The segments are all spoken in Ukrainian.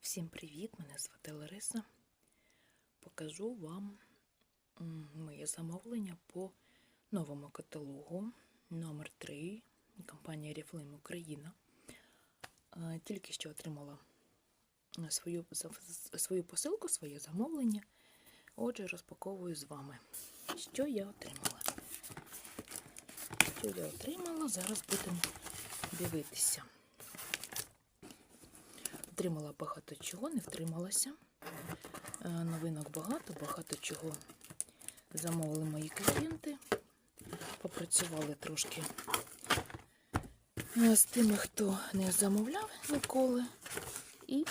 Всім привіт! Мене звати Лариса. Покажу вам моє замовлення по новому каталогу номер 3 компанія Reflame Україна. Тільки що отримала е, свою, свою посилку, своє замовлення. Отже, розпаковую з вами. Що я отримала? Що я отримала? Зараз будемо дивитися. Отримала багато чого, не втрималася. Е, Новинок багато, багато чого замовили мої клієнти. Попрацювали трошки е, з тими, хто не замовляв ніколи. І,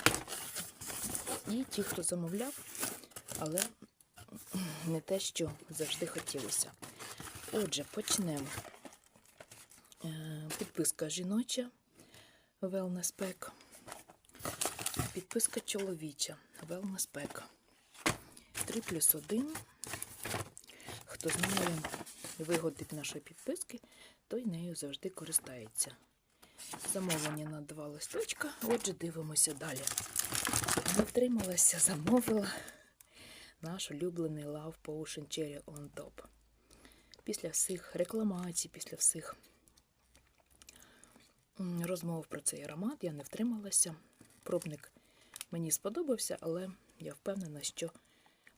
і ті, хто замовляв, але не те, що завжди хотілося. Отже, почнемо. Е, Підписка жіноча Wellness Pack. Підписка чоловіча Wellness Pack. 3 плюс 1. Хто знає вигоди нашої підписки, той нею завжди користається. Замовлення на два листочка. Отже, дивимося далі. Не втрималася, замовила наш улюблений Love Potion Cherry on Top. Після всіх рекламацій, після всіх розмов про цей аромат я не втрималася. Пробник мені сподобався, але я впевнена, що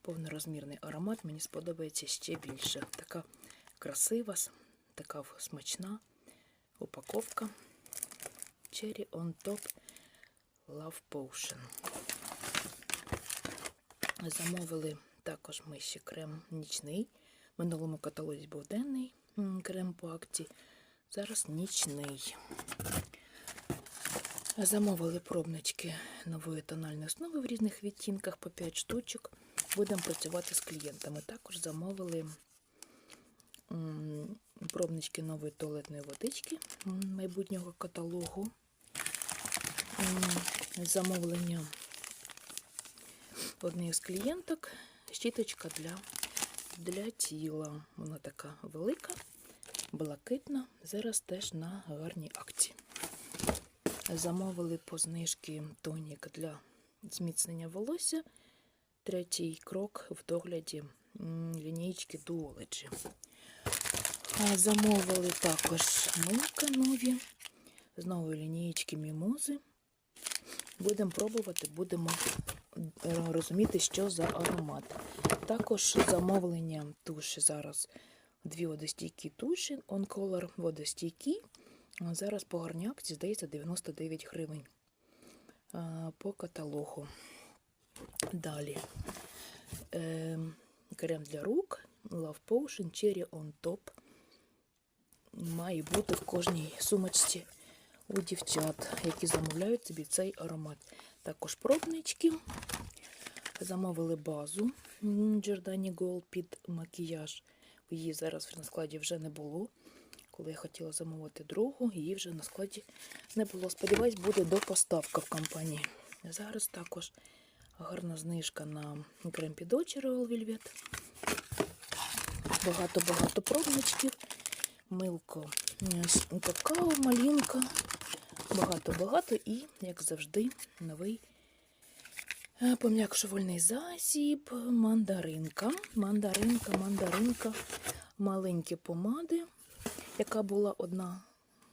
повнорозмірний аромат мені сподобається ще більше. Така красива, така смачна упаковка. Cherry on Top Love Potion. Замовили також ми ще крем нічний. В минулому каталозі був денний крем по акції. Зараз нічний. Замовили пробнички нової тональної основи в різних відтінках по 5 штучок. Будемо працювати з клієнтами. Також замовили пробнички нової туалетної водички майбутнього каталогу. Замовлення однієї з клієнток. Щіточка для, для тіла. Вона така велика, блакитна. Зараз теж на гарній акції. Замовили по знижки тонік для зміцнення волосся. Третій крок в догляді лінійки Duology. Замовили також милка нові з нової лінійки Мімози. Будемо пробувати, будемо розуміти, що за аромат. Також замовлення туші зараз дві водостійкі туші, Color водостійкі. Зараз по гарній акції, здається, 99 гривень по каталогу. Далі. Ем, крем для рук Love Potion Cherry on Top. Має бути в кожній сумочці у дівчат, які замовляють собі цей аромат. Також пробнички. Замовили базу Giordani Gold під макіяж. Її зараз на складі вже не було. Коли я хотіла замовити другу, її вже на складі не було. Сподіваюсь, буде допоставка в компанії. Зараз також гарна знижка на крем під очі Royal Velvet. Багато-багато пробничків. Милко е, какао, малінка. Багато-багато і, як завжди, новий е, пом'якшувальний засіб, мандаринка. Мандаринка, мандаринка, маленькі помади, яка була одна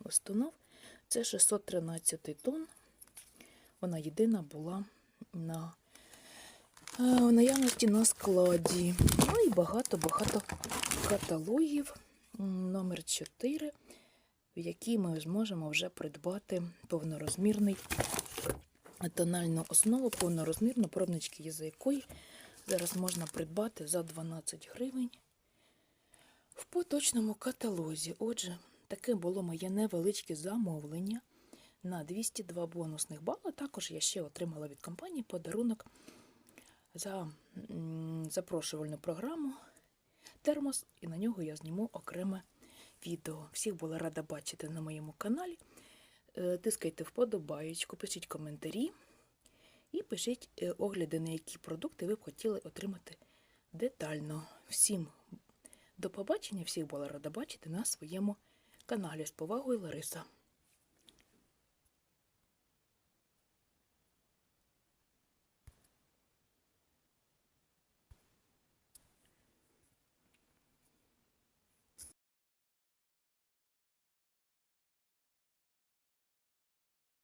установ. Це 613 тонн. Вона єдина була на е, в наявності на складі. Ну і багато-багато каталогів. Номер 4, в якій ми зможемо вже придбати повнорозмірний тональну основу, повнорозмірну пробнички є за якої зараз можна придбати за 12 гривень в поточному каталозі. Отже, таке було моє невеличке замовлення на 202 бонусних бали. Також я ще отримала від компанії подарунок за запрошувальну програму термос, і на нього я зніму окреме відео. Всіх була рада бачити на моєму каналі. Е, Тискайте вподобаєчку, пишіть коментарі і пишіть е, огляди, на які продукти ви б хотіли отримати детально. Всім до побачення, всіх була рада бачити на своєму каналі. З повагою Лариса.